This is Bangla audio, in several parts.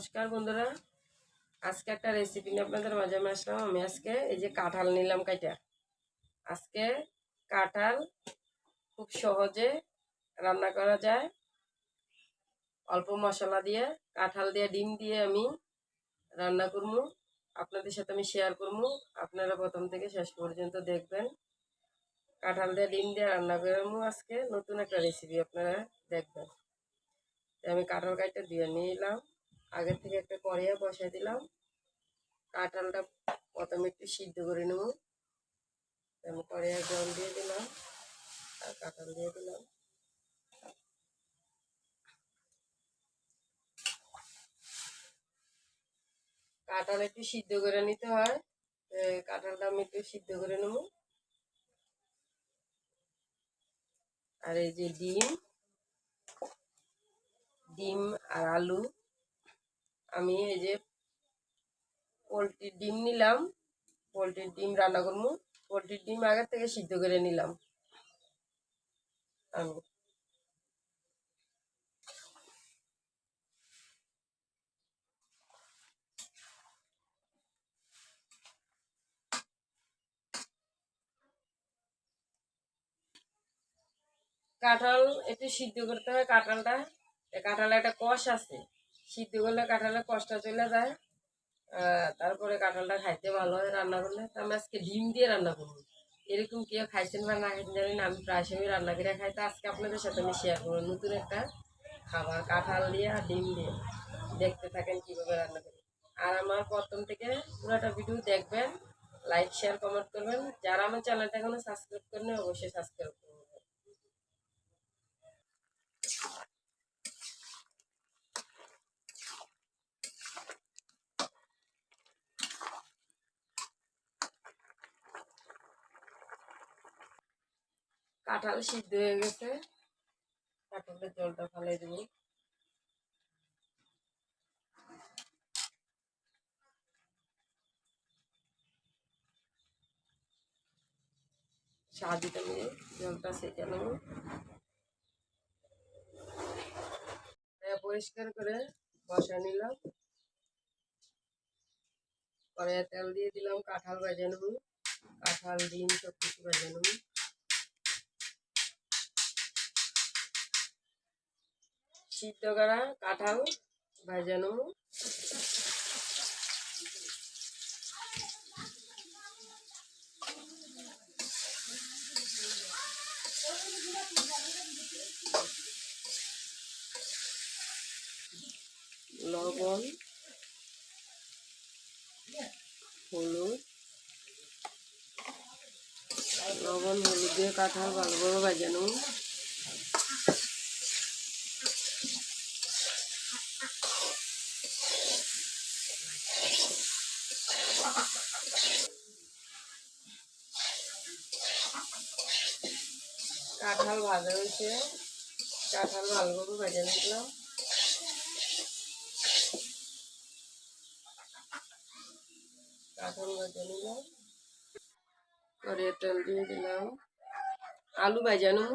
নমস্কার বন্ধুরা। আজকে একটা রেসিপি নিয়ে আপনাদের মাঝে আমি আসলাম। আমি আজকে এই যে কাঁঠাল নিলাম কাইটা। আজকে কাঁঠাল খুব সহজে রান্না করা যায়। অল্প মশলা দিয়ে, কাঁঠাল দিয়ে, ডিম দিয়ে আমি রান্না করব। আপনাদের সাথে আমি শেয়ার করব। আপনারা প্রথম থেকে শেষ পর্যন্ত দেখবেন। কাঁঠাল দিয়ে, ডিম দিয়ে রান্না করব আজকে। নতুন একটা রেসিপি আপনারা দেখবেন। আমি কাঁঠাল কাঠটা দিয়ে নিয়ে নিলাম। আগের থেকে একটা কড়াইয়া বসাই দিলাম। কাঁঠালটা প্রথমে একটু সিদ্ধ করে নেব। আমি কড়াইয়া জল দিয়ে দিলাম আর কাঁঠাল দিয়ে দিলাম। কাঁঠাল একটু সিদ্ধ করে নিতে হয়। কাঁঠালটা আমি একটু সিদ্ধ করে নেব। আর এই যে ডিম ডিম আর আলু। আমি এই যে পোলট্রির ডিম নিলাম, পোলট্রির ডিম রান্না করব। পোলট্রির ডিম আগের থেকে সিদ্ধ করে নিলাম। আমি কাঁঠাল একটু সিদ্ধ করতে হয়, কাঁঠালটা কাঁঠালে একটা কষ আছে। সিদ্ধ করলে কাঁঠালের কষটা চলে যায়। তারপরে কাঁঠালটা খাইতে ভালো হয় রান্না করলে। তো আমি আজকে ডিম দিয়ে রান্না করব। এরকম কেউ খাইছেন বা না খাইছেন জানি না, আমি প্রায় সময় রান্না করে খাই। তো আজকে আপনাদের সাথে আমি শেয়ার করব নতুন একটা খাবার, কাঁঠাল দিয়ে আর ডিম দিয়ে। দেখতে থাকেন কীভাবে রান্না করি। আর আমার প্রথম থেকে পুরোটা ভিডিও দেখবেন লাইক শেয়ার কমেন্ট করবেন। যারা আমার চ্যানেলটা এখনও সাবস্ক্রাইব করেন অবশ্যই সাবস্ক্রাইব করবেন। কাঁঠাল সিদ্ধ হয়ে গেছে। কাঁঠালের জলটা ফালাই দেবো। স্বাদিটা নিয়ে জলটা সেঁকে নেব। পরিষ্কার করে বসা নিলাম। পরে তেল দিয়ে দিলাম, কাঁঠাল ভেজে নেব। কাঁঠাল, ডিম সব কিছু ভেজে নেব। সিদ্ধ করা কাঁঠাল ভেজে নেব। লবণ হলুদ লবণ হলুদ দিয়ে কাঁঠাল ভালো করে বাজানো কাঁঠাল ভাজা হয়েছে। কাঁঠাল ভালো করে ভেজে নিলাম। কাঁঠাল ভেজে নিলাম। করে তেল দিয়ে দিলাম। আলু ভাজানো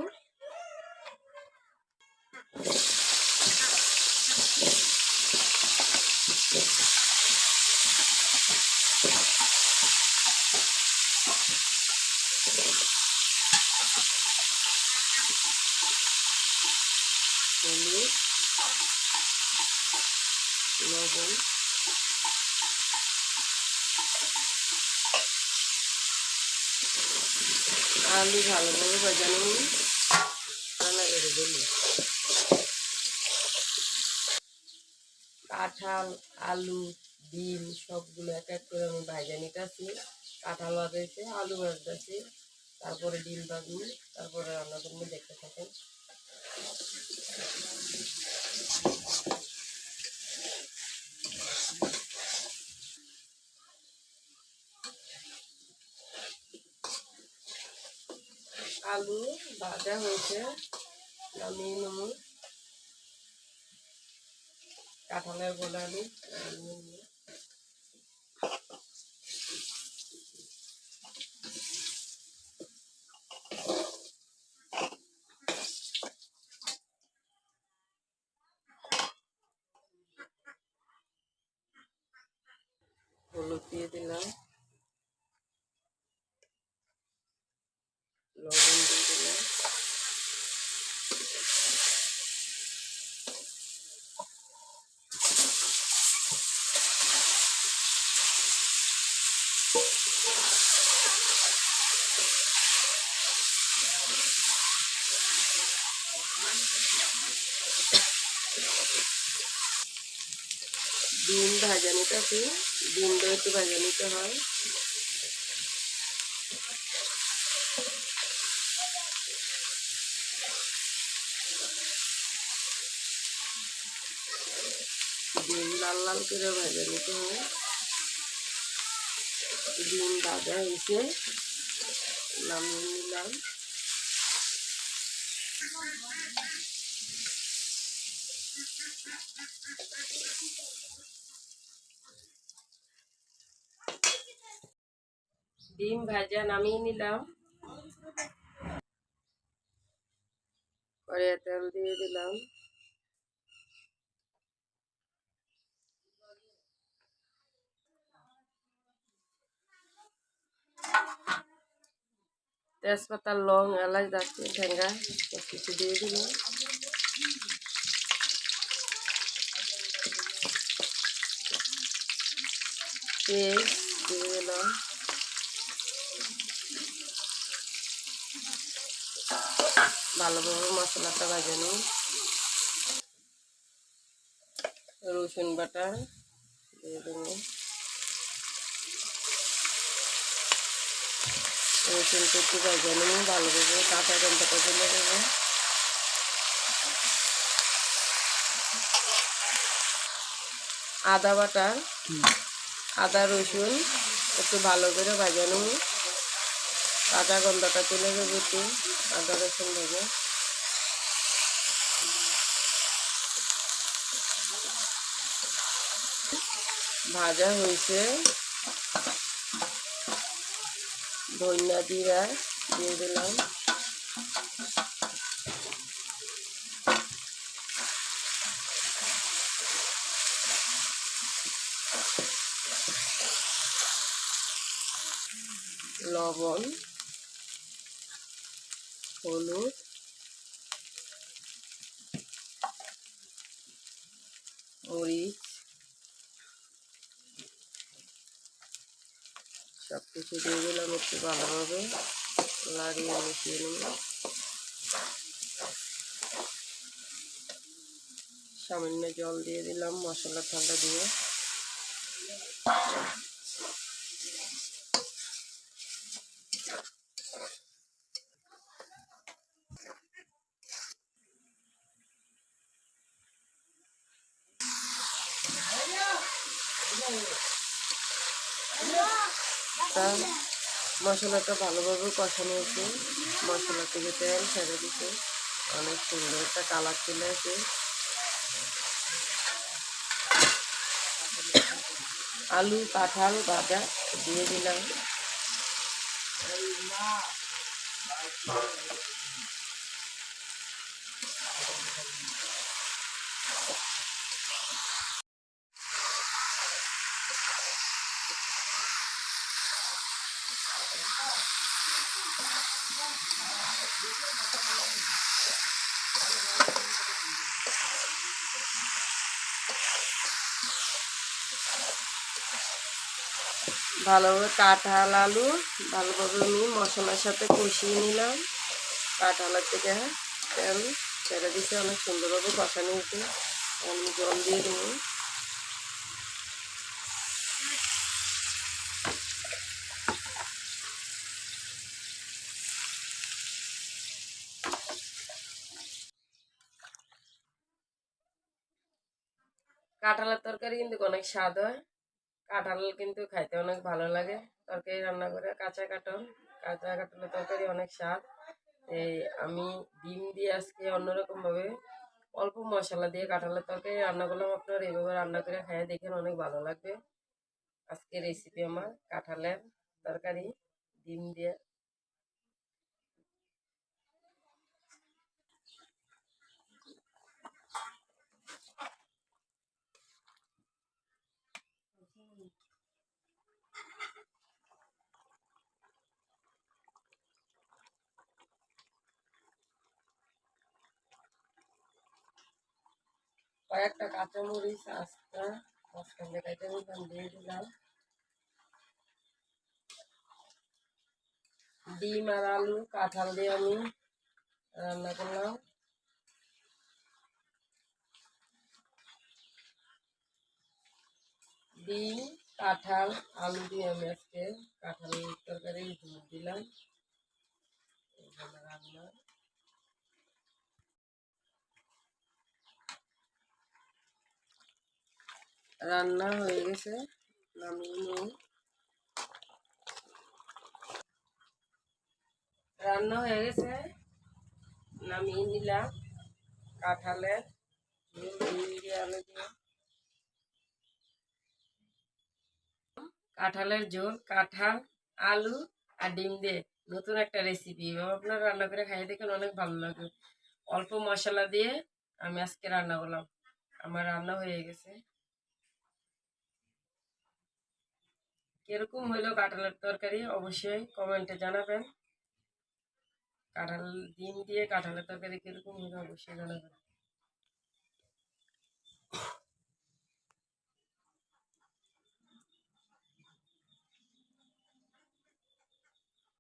হলুদ লবণ আলু ভালোভাবে বাজানো রান্না করে দিলি কাঁঠাল, আলু ডিম সবগুলো এক এক করে আমি ভাজা নিতেছি। কাঁঠাল ভাজাইছে আলু ভাজতেছি। তারপরে ডিম ভাজবো, তারপরে রান্না করব, দেখতে থাকেন। আলু ভাজা হয়েছে নামিয়ে নেব কাঁঠালের গোলা আলু নামিয়ে নেব। ডিম ভাজা নিতেছি ডিমটা একটু ভাজা নিতে হয়। ডিম লাল লাল করে ভাজা নিতে হয়। ডিম ভাজা হয়েছে, নামিয়ে নিলাম। ডিম ভাজা নামিয়ে নিলাম। পরে তেল দিয়ে দিলাম। তেজপাতা, লং, এলাচ, দারচিনি ঠেঙ্গা কিছু দিয়ে দিলাম। পেঁয়াজ দিয়ে দিলাম। ভালোভাবে মশলাটা বাজানো রসুন বাটা দিয়ে দেবো। রসুনটা একটু বাজানো ভালোভাবে কাঁচা গন্ধটা চলে দেবো আদা বাটা আদা রসুন একটু ভালো করে বাজানো কাঁচা গন্ধটা চলে যাবে একটু আদা রসুন ভেজে। ভাজা হয়েছে। ধনিয়া জিরা দিয়ে দিলাম। লবণ। হলুদ। মরিচ। সব কিছু দিয়ে দিলাম একটু ভালোভাবে। লাড়িয়ে মিশিয়ে নেব সামান্য জল দিয়ে দিলাম মশলা ঠান্ডা দিয়ে তা মশলাটা ভালোভাবে কষানো হয়েছে মশলা থেকে তেল ছেড়ে দিছে অনেক সুন্দর একটা কালার চলে আসে। আলু, কাঁঠাল, ভাজা দিয়ে দিলাম। ভালোভাবে কাঁঠাল আলু, ভালোভাবে আমি মশলার সাথে কষিয়ে নিলাম। কাঁঠালের থেকে তেল ছেড়ে দিতে অনেক সুন্দরভাবে কষানো হয়েছে। আমি জল দিয়ে দেবো। কাঁঠালের তরকারি কিন্তু অনেক স্বাদ হয়। কাঁঠাল কিন্তু খাইতে অনেক ভালো লাগে। তরকারি রান্না করে কাঁচা কাঁঠাল, কাঁচা কাঁঠালের তরকারি অনেক স্বাদ। এই আমি ডিম দিয়ে আজকে অন্যরকমভাবে অল্প মশলা দিয়ে কাঁঠালের তরকারি রান্না করলাম। আপনার এইভাবে রান্না করে খাইয়ে দেখেন অনেক ভালো লাগবে। আজকে রেসিপি আমার কাঁঠালের তরকারি, ডিম দিয়ে কয়েকটা কাঁচামরিচ, আস্তা দিয়ে কেটে নিলাম দিয়ে দিলাম। ডিম আর আলু, কাঁঠাল দিয়ে আমি রান্না করলাম। ডিম, কাঁঠাল, আলু দিয়ে আমি আজকে কাঁঠাল তরকারি দিলাম। রান্না। রান্না হয়ে গেছে নামিয়ে নিই রান্না হয়ে গেছে নামিয়ে নিলাম কাঁঠালের আলু দিয়ে কাঁঠালের ঝোল কাঁঠাল আলু আর ডিম দিয়ে নতুন একটা রেসিপি আপনারা রান্না করে খাইয়ে দেখেন, অনেক ভালো লাগে। অল্প মশলা দিয়ে আমি আজকে রান্না করলাম। আমার রান্না হয়ে গেছে। কীরকম হলো কাঁঠালের তরকারি, অবশ্যই কমেন্টে জানাবেন। কাঁঠাল, ডিম দিয়ে কাঁঠালের তরকারি কীরকম হলো, অবশ্যই জানাবেন।